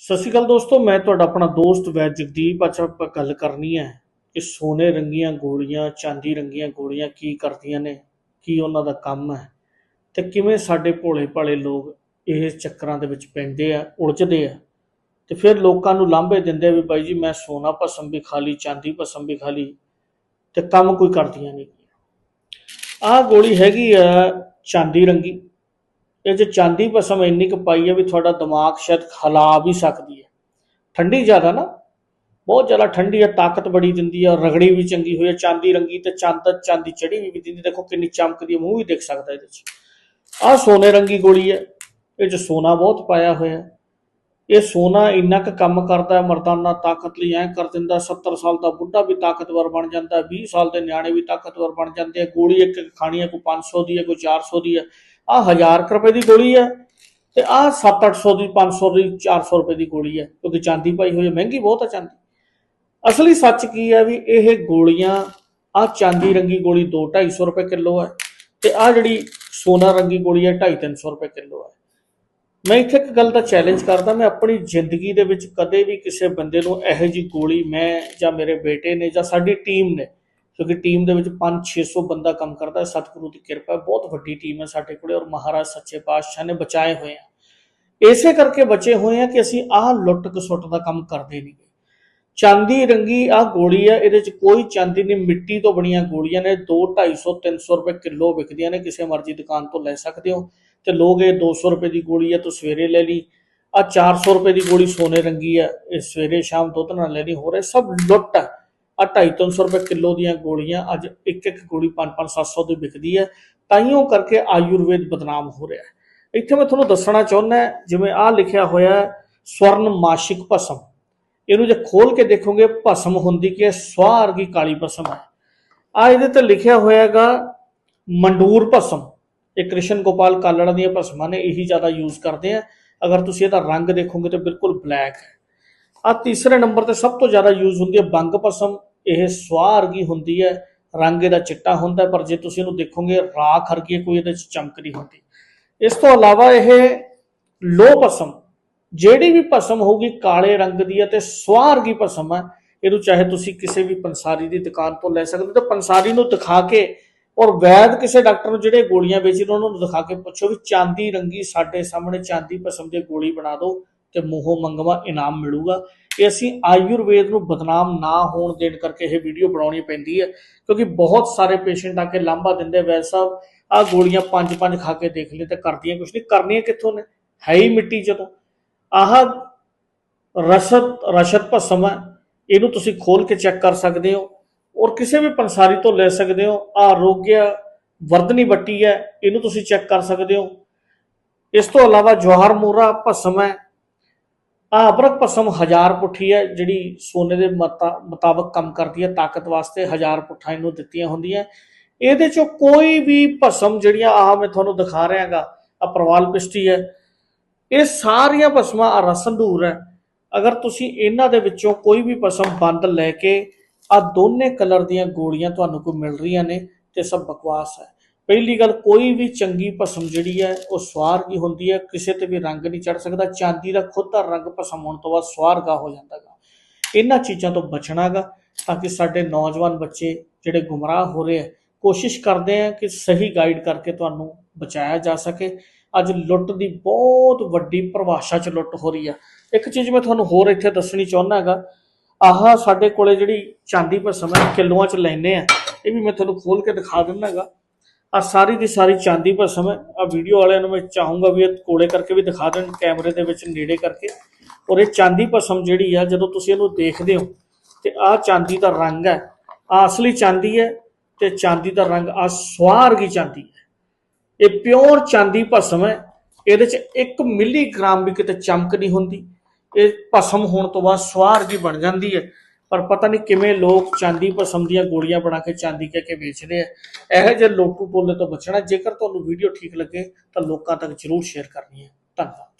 ਸਤਿ ਸ਼੍ਰੀ ਅਕਾਲ ਦੋਸਤੋ, ਮੈਂ ਤੁਹਾਡਾ ਆਪਣਾ ਦੋਸਤ ਵੈ ਜਗਦੀਪ, ਅੱਜ ਆਪਾਂ ਗੱਲ ਕਰਨੀ ਹੈ ਕਿ ਸੋਨੇ ਰੰਗੀਆਂ ਗੋਲੀਆਂ, ਚਾਂਦੀ ਰੰਗੀਆਂ ਗੋਲੀਆਂ ਕੀ ਕਰਦੀਆਂ ਨੇ, ਕੀ ਉਹਨਾਂ ਦਾ ਕੰਮ ਹੈ ਤੇ ਕਿਵੇਂ ਸਾਡੇ ਭੋਲੇ ਭਾਲੇ ਲੋਕ ਇਹ ਚੱਕਰਾਂ ਦੇ ਵਿੱਚ ਪੈਂਦੇ ਆ, ਉਲਝਦੇ ਆ। ਤੇ ਫਿਰ ਲੋਕਾਂ ਨੂੰ ਲਾਂਭੇ ਦਿੰਦੇ ਆ ਵੀ ਬਾਈ ਜੀ, ਮੈਂ ਸੋਨਾ ਭਸਮ ਵੀ ਖਾ ਲਈ, ਚਾਂਦੀ ਭਸਮ ਵੀ ਖਾ ਲਈ ਤੇ ਕੰਮ ਕੋਈ ਕਰਦੀਆਂ ਨਹੀਂ। ਆਹ ਗੋਲੀ ਹੈਗੀ ਆ ਚਾਂਦੀ ਰੰਗੀ। ਇਹ 'ਚ ਚਾਂਦੀ ਭਸਮ ਇੰਨੀ ਕੁ ਪਾਈ ਹੈ ਵੀ ਤੁਹਾਡਾ ਦਿਮਾਗ ਸ਼ਾਇਦ ਹਿਲਾ ਵੀ ਸਕਦੀ ਹੈ। ਠੰਡੀ ਜ਼ਿਆਦਾ ਨਾ। ਬਹੁਤ ਜ਼ਿਆਦਾ ਠੰਡੀ ਹੈ ਤਾਕਤ ਬੜੀ ਦਿੰਦੀ ਹੈ ਰਗੜੀ ਵੀ ਚੰਗੀ ਹੋਈ ਹੈ ਚਾਂਦੀ ਰੰਗੀ ਤੇ ਚੰਦ, ਚਾਂਦੀ ਚੜੀ ਵੀ ਦਿੰਦੀ। ਦੇਖੋ ਕਿੰਨੀ ਚਮਕਦੀ ਹੈ ਮੂੰਹ ਵੀ ਦੇਖ ਸਕਦਾ ਇਹਦੇ 'ਚ। ਆਹ ਸੋਨੇ ਰੰਗੀ ਗੋਲੀ ਹੈ ਇਹ 'ਚ ਸੋਨਾ ਬਹੁਤ ਪਾਇਆ ਹੋਇਆ। ਇਹ ਸੋਨਾ ਇੰਨਾ ਕੁ ਕੰਮ ਕਰਦਾ ਮਰਦਾਨਾ ਤਾਕਤ ਲਈ ਐ ਕਰ ਦਿੰਦਾ। 70 ਸਾਲ ਦਾ ਬੁੱਢਾ ਵੀ ਤਾਕਤਵਰ ਬਣ ਜਾਂਦਾ। 20 ਸਾਲ ਦੇ ਨਿਆਣੇ ਵੀ ਤਾਕਤਵਰ ਬਣ ਜਾਂਦੇ ਆ। ਗੋਲੀ ਇੱਕ ਇੱਕ ਖਾਣੀ ਹੈ ਕੋਈ 500 ਦੀ ਹੈ ਕੋਈ 400 ਦੀ ਹੈ ਆ 1000 ਕੁ ਰੁਪਏ ਦੀ ਗੋਲੀ ਹੈ ਤੇ ਆ 7-800 ਦੀ 500 ਦੀ 400 ਰੁਪਏ ਦੀ ਗੋਲੀ ਹੈ, ਕਿਉਂਕਿ ਚਾਂਦੀ ਪਾਈ ਹੋਈ ਹੈ, ਮਹਿੰਗੀ ਬਹੁਤ ਹੈ ਚਾਂਦੀ। ਅਸਲੀ ਸੱਚ ਕੀ ਹੈ ਵੀ ਇਹ ਗੋਲੀਆਂ, ਆ ਚਾਂਦੀ ਰੰਗੀ ਗੋਲੀ 2-250 ਰੁਪਏ ਕਿਲੋ ਹੈ ਤੇ ਆ ਜਿਹੜੀ ਸੋਨਾ ਰੰਗੀ ਗੋਲੀ ਹੈ 2.5-300 ਰੁਪਏ ਕਿਲੋ ਹੈ। ਮੈਂ ਇੱਥੇ ਇੱਕ ਗੱਲ ਦਾ ਚੈਲੰਜ ਕਰਦਾ, ਮੈਂ ਆਪਣੀ ਜ਼ਿੰਦਗੀ ਦੇ ਵਿੱਚ ਕਦੇ ਵੀ ਕਿਸੇ ਬੰਦੇ ਨੂੰ ਇਹੋ ਜੀ ਗੋਲੀ, ਮੈਂ ਜਾਂ ਮੇਰੇ ਬੇਟੇ ਨੇ ਜਾਂ ਸਾਡੀ ਟੀਮ ਨੇ ਕਿਉਂਕਿ ਟੀਮ ਦੇ ਵਿੱਚ 5-600 ਬੰਦਾ ਕੰਮ ਕਰਦਾ ਹੈ, ਸਤਿਗੁਰੂ ਦੀ ਕਿਰਪਾ ਹੈ, ਬਹੁਤ ਵੱਡੀ ਟੀਮ ਹੈ ਸਾਡੇ ਕੋਲੇ ਔਰ ਮਹਾਰਾਜ ਸੱਚੇ ਪਾਤਸ਼ਾਹ ਨੇ ਬਚਾਏ ਹੋਏ ਆ। ਇਸੇ ਕਰਕੇ ਬਚੇ ਹੋਏ ਆ ਕਿ ਅਸੀਂ ਆਹ ਲੁੱਟ ਕਸੁੱਟ ਦਾ ਕੰਮ ਕਰਦੇ ਨਹੀਂ। ਚਾਂਦੀ ਰੰਗੀ ਆਹ ਗੋਲੀ ਹੈ ਇਹਦੇ ਚ ਕੋਈ ਚਾਂਦੀ ਨਹੀਂ, ਮਿੱਟੀ ਤੋਂ ਬਣੀਆਂ ਗੋਲੀਆਂ ਨੇ 2 250 300 ਰੁਪਏ ਕਿਲੋ ਵਿਕਦੀਆਂ ਨੇ, ਕਿਸੇ ਮਰਜ਼ੀ ਦੁਕਾਨ ਤੋਂ ਲੈ ਸਕਦੇ ਹੋ। ਤੇ ਲੋਕ ਇਹ 200 ਰੁਪਏ ਦੀ ਗੋਲੀ ਹੈ ਤੂੰ ਸਵੇਰੇ ਲੈ ਲਈ। ਆ 400 ਰੁਪਏ ਦੀ ਗੋਲੀ ਸੋਨੇ ਰੰਗੀ ਹੈ ਇਹ ਸਵੇਰੇ ਸ਼ਾਮ ਦੁੱਧ ਨਾਲ ਲੈਣੀ ਹੋ ਰਿਹਾ ਸਭ ਲੁੱਟ ਹੈ ਆ 250 ਰੁਪਏ ਕਿਲੋ ਦੀਆਂ ਗੋਲੀਆਂ ਅੱਜ ਇੱਕ ਇੱਕ ਗੋਲੀ 5-5 700 ਦੀ ਵਿਕਦੀ ਹੈ। ਤਾਈਓ ਕਰਕੇ ਆਯੁਰਵੇਦ ਬਦਨਾਮ ਹੋ ਰਿਹਾ ਹੈ। ਇੱਥੇ ਮੈਂ ਤੁਹਾਨੂੰ ਦੱਸਣਾ ਚਾਹੁੰਦਾ ਜਿਵੇਂ ਆ ਲਿਖਿਆ ਹੋਇਆ ਸਵਰਨ ਮਾਸ਼ਿਕ ਭਸਮ। ਇਹਨੂੰ ਜੇ ਖੋਲ ਕੇ ਦੇਖੋਗੇ, ਭਸਮ ਹੁੰਦੀ ਕਿ ਸਵਾਰ ਦੀ ਕਾਲੀ ਭਸਮ ਹੈ। ਆ ਇਹਦੇ ਤੇ ਲਿਖਿਆ ਹੋਇਆਗਾ ਮੰਡੂਰ ਭਸਮ। ਇਹ ਕ੍ਰਿਸ਼ਨ ਗੋਪਾਲ ਕਾਲੜਾ ਦੀਆਂ ਭਸਮਾਂ ਨੇ ਇਹੀ ਜ਼ਿਆਦਾ ਯੂਜ਼ ਕਰਦੇ ਆ। ਅਗਰ ਤੁਸੀਂ ਇਹਦਾ ਰੰਗ ਦੇਖੋਗੇ ਤਾਂ ਬਿਲਕੁਲ ਬਲੈਕ ਹੈ। ਆ ਤੀਸਰੇ ਨੰਬਰ ਤੇ ਸਭ ਤੋਂ ਜ਼ਿਆਦਾ ਯੂਜ਼ ਹੁੰਦੀ ਹੈ ਬੰਗ ਭਸਮ। ਇਹ ਸਵਾਹ ਵਰਗੀ ਹੁੰਦੀ ਹੈ, ਰੰਗ ਇਹਦਾ ਚਿੱਟਾ ਹੁੰਦਾ ਪਰ ਜੇ ਤੁਸੀਂ ਇਹਨੂੰ ਦੇਖੋਗੇ, ਰਾਖ ਵਰਗੀ ਕੋਈ ਇਹਦੇ ਚ ਚਮਕ ਨਹੀਂ ਹੁੰਦੀ। ਇਸ ਤੋਂ ਇਲਾਵਾ ਇਹ ਲੋ ਭਸਮ, ਜਿਹੜੀ ਵੀ ਭਸਮ ਹੋਊਗੀ, ਕਾਲੇ ਰੰਗ ਦੀ ਹੈ ਤੇ ਸਵਾਹ ਵਰਗੀ ਭਸਮ ਹੈ। ਇਹਨੂੰ ਚਾਹੇ ਤੁਸੀਂ ਕਿਸੇ ਵੀ ਪੰਸਾਰੀ ਦੀ ਦੁਕਾਨ ਤੋਂ ਲੈ ਸਕਦੇ ਹੋ ਤੇ ਪੰਸਾਰੀ ਨੂੰ ਦਿਖਾ ਕੇ ਔਰ ਵੈਦ ਕਿਸੇ ਡਾਕਟਰ ਨੂੰ ਜਿਹੜੇ ਗੋਲੀਆਂ ਵੇਚੀ, ਉਹਨਾਂ ਨੂੰ ਦਿਖਾ ਕੇ ਪੁੱਛੋ ਵੀ ਚਾਂਦੀ ਰੰਗੀ ਸਾਡੇ ਸਾਹਮਣੇ ਚਾਂਦੀ ਭਸਮ ਦੀ ਗੋਲੀ ਬਣਾ ਦਿਓ। ਤੇ ਮੂੰਹੋਂ ਮੰਗਵਾ ਇਨਾਮ ਮਿਲੂਗਾ। ਇਹ ਅਸੀਂ ਆਯੁਰਵੇਦ ਨੂੰ ਬਦਨਾਮ ਨਾ ਹੋਣ ਦੇਣ ਕਰਕੇ ਇਹ ਵੀਡੀਓ ਬਣਾਉਣੀ ਪੈਂਦੀ ਹੈ, ਕਿਉਂਕਿ ਬਹੁਤ ਸਾਰੇ ਪੇਸ਼ੈਂਟ ਆ ਕੇ ਲਾਂਭਾ ਦਿੰਦੇ ਵੈਦ ਸਾਹਿਬ ਆ ਗੋਲੀਆਂ ਪੰਜ ਪੰਜ ਖਾ ਕੇ ਦੇਖ ਲਈ ਤੇ ਕਰਦੀਆਂ ਕੁਛ ਨਹੀਂ। ਕਰਨੀਆਂ ਕਿੱਥੋਂ ਨੇ? ਹੈ ਹੀ ਮਿੱਟੀ ਜਦੋਂ ਆਹ ਰਸਤ ਰਸ਼ਤ ਭਸਮ ਹੈ, ਇਹਨੂੰ ਤੁਸੀਂ ਖੋਲ ਕੇ ਚੈੱਕ ਕਰ ਸਕਦੇ ਹੋ ਔਰ ਕਿਸੇ ਵੀ ਪੰਸਾਰੀ ਤੋਂ ਲੈ ਸਕਦੇ ਹੋ। ਆ ਆਰੋਗਿਆ ਵਰਦਨੀ ਬੱਟੀ ਹੈ, ਇਹਨੂੰ ਤੁਸੀਂ ਚੈੱਕ ਕਰ ਸਕਦੇ ਹੋ। ਇਸ ਤੋਂ ਇਲਾਵਾ ਜਵਾਹਰ ਮੋਰਾ ਭਸਮ ਹੈ ਅਬਰਕ ਪਸਮ ਹਜ਼ਾਰ ਪੁੱਠੀ ਹੈ, ਜਿਹੜੀ ਸੋਨੇ ਦੇ ਮਤਾ- ਮੁਤਾਬਕ ਕੰਮ ਕਰਦੀ ਹੈ, ਤਾਕਤ ਵਾਸਤੇ ਹਜ਼ਾਰ ਪੁੱਠਾਂ ਇਹਨੂੰ ਦਿੱਤੀਆਂ ਹੁੰਦੀਆਂ। ਇਹਦੇ ਚੋਂ ਕੋਈ ਵੀ ਭਸਮ ਜਿਹੜੀਆਂ ਆ ਮੈਂ ਤੁਹਾਨੂੰ ਦਿਖਾ ਰਿਹਾਗਾ ਆ ਪ੍ਰਵਾਲ ਪਿਸ਼ਟੀ ਹੈ, ਇਹ ਸਾਰੀਆਂ ਭਸਮਾਂ ਆ ਰਸੰਦੂਰ ਹੈ। ਅਗਰ ਤੁਸੀਂ ਇਹਨਾਂ ਦੇ ਵਿੱਚੋਂ ਕੋਈ ਵੀ ਭਸਮ ਬੰਦ ਲੈ ਕੇ ਆ ਦੋਨੇ ਕਲਰ ਦੀਆਂ ਗੋਲੀਆਂ ਤੁਹਾਨੂੰ ਕੋਈ ਮਿਲ ਰਹੀਆਂ ਨੇ, ਤੇ ਸਭ ਬਕਵਾਸ ਹੈ। ਪਹਿਲੀ ਗੱਲ, ਕੋਈ ਵੀ ਚੰਗੀ ਭਸਮ ਜਿਹੜੀ ਹੈ, ਉਹ ਸਵਾਰ ਸਵਾਰਗੀ ਹੁੰਦੀ ਹੈ? ਕਿਸੇ ਤੇ ਵੀ ਰੰਗ ਨਹੀਂ ਚੜ ਸਕਦਾ। ਚਾਂਦੀ ਦਾ ਖੁਦ ਦਾ ਰੰਗ ਭਸਮ ਹੋਣ ਤੋਂ ਬਾਅਦ ਸਵਾਰਗਾ ਹੋ ਜਾਂਦਾਗਾ ਇਹਨਾਂ ਚੀਜ਼ਾਂ ਤੋਂ ਬਚਣਾਗਾ ਤਾਂ ਕਿ ਸਾਡੇ ਨੌਜਵਾਨ ਬੱਚੇ ਜਿਹੜੇ ਗੁੰਮਰਾਹ ਹੋ ਰਹੇ ਆ, ਕੋਸ਼ਿਸ਼ ਕਰਦੇ ਆ ਕਿ ਸਹੀ ਗਾਈਡ ਕਰਕੇ ਤੁਹਾਨੂੰ ਬਚਾਇਆ ਜਾ ਸਕੇ। ਅੱਜ ਲੁੱਟ ਦੀ ਬਹੁਤ ਵੱਡੀ ਪਰਿਭਾਸ਼ਾ ਚ ਲੁੱਟ ਹੋ ਰਹੀ ਆ। ਇੱਕ ਚੀਜ਼ ਮੈਂ ਤੁਹਾਨੂੰ ਹੋਰ ਇੱਥੇ ਦੱਸਣੀ ਚਾਹੁੰਦਾ ਹੈਗਾ ਆਹ ਸਾਡੇ ਕੋਲੇ ਜਿਹੜੀ ਚਾਂਦੀ ਭਸਮ ਹੈ, ਕਿਲੋਆਂ ਚ ਲੈਨੇ ਆ। ਇਹ ਵੀ ਮੈਂ ਤੁਹਾਨੂੰ ਖੋਲ ਕੇ ਦਿਖਾ ਦਿੰਦਾ ਹੈਗਾ ਆ ਸਾਰੀ ਦੀ ਸਾਰੀ ਚਾਂਦੀ ਭਸਮ ਹੈ ਆ ਵੀਡੀਓ ਵਾਲਿਆਂ ਨੂੰ ਮੈਂ ਚਾਹੂੰਗਾ ਵੀ ਇਹ ਕੋਲੇ ਕਰਕੇ ਵੀ ਦਿਖਾ ਦੇਣ, ਕੈਮਰੇ ਦੇ ਵਿੱਚ ਨੇੜੇ ਕਰਕੇ। ਔਰ ਇਹ ਚਾਂਦੀ ਭਸਮ ਜਿਹੜੀ ਆ, ਜਦੋਂ ਤੁਸੀਂ ਇਹਨੂੰ ਦੇਖਦੇ ਹੋ, ਤੇ ਆ ਚਾਂਦੀ ਦਾ ਰੰਗ ਹੈ। ਆ ਅਸਲੀ ਚਾਂਦੀ ਹੈ ਤੇ ਚਾਂਦੀ ਦਾ ਰੰਗ ਆ ਸਵਾਰਗੀ ਚਾਂਦੀ ਹੈ। ਇਹ ਪਿਓਰ ਚਾਂਦੀ ਭਸਮ ਹੈ ਇਹਦੇ ਚ 1 ਮਿਲੀਗ੍ਰਾਮ ਵੀ ਕਿਤੇ ਚਮਕ ਨਹੀਂ ਹੁੰਦੀ। ਇਹ ਭਸਮ ਹੋਣ ਤੋਂ ਬਾਅਦ ਸਵਾਰਗੀ ਬਣ ਜਾਂਦੀ ਹੈ। ਪਰ ਪਤਾ ਨਹੀਂ ਕਿਵੇਂ ਲੋਕ ਚਾਂਦੀ ਪਸਮ ਦੀਆਂ ਗੋਲੀਆਂ ਬਣਾ ਕੇ ਚਾਂਦੀ ਕਹਿ ਕੇ ਵੇਚਦੇ ਆ। ਇਹੋ ਜਿਹੇ ਲੋਕੂ ਬੋਲੇ ਤੋਂ ਬਚਣਾ। ਜੇਕਰ ਤੁਹਾਨੂੰ ਵੀਡੀਓ ਠੀਕ ਲੱਗੇ ਤਾਂ ਲੋਕਾਂ ਤੱਕ ਜਰੂਰ ਸ਼ੇਅਰ ਕਰਨੀ ਹੈ। ਧੰਨਵਾਦ।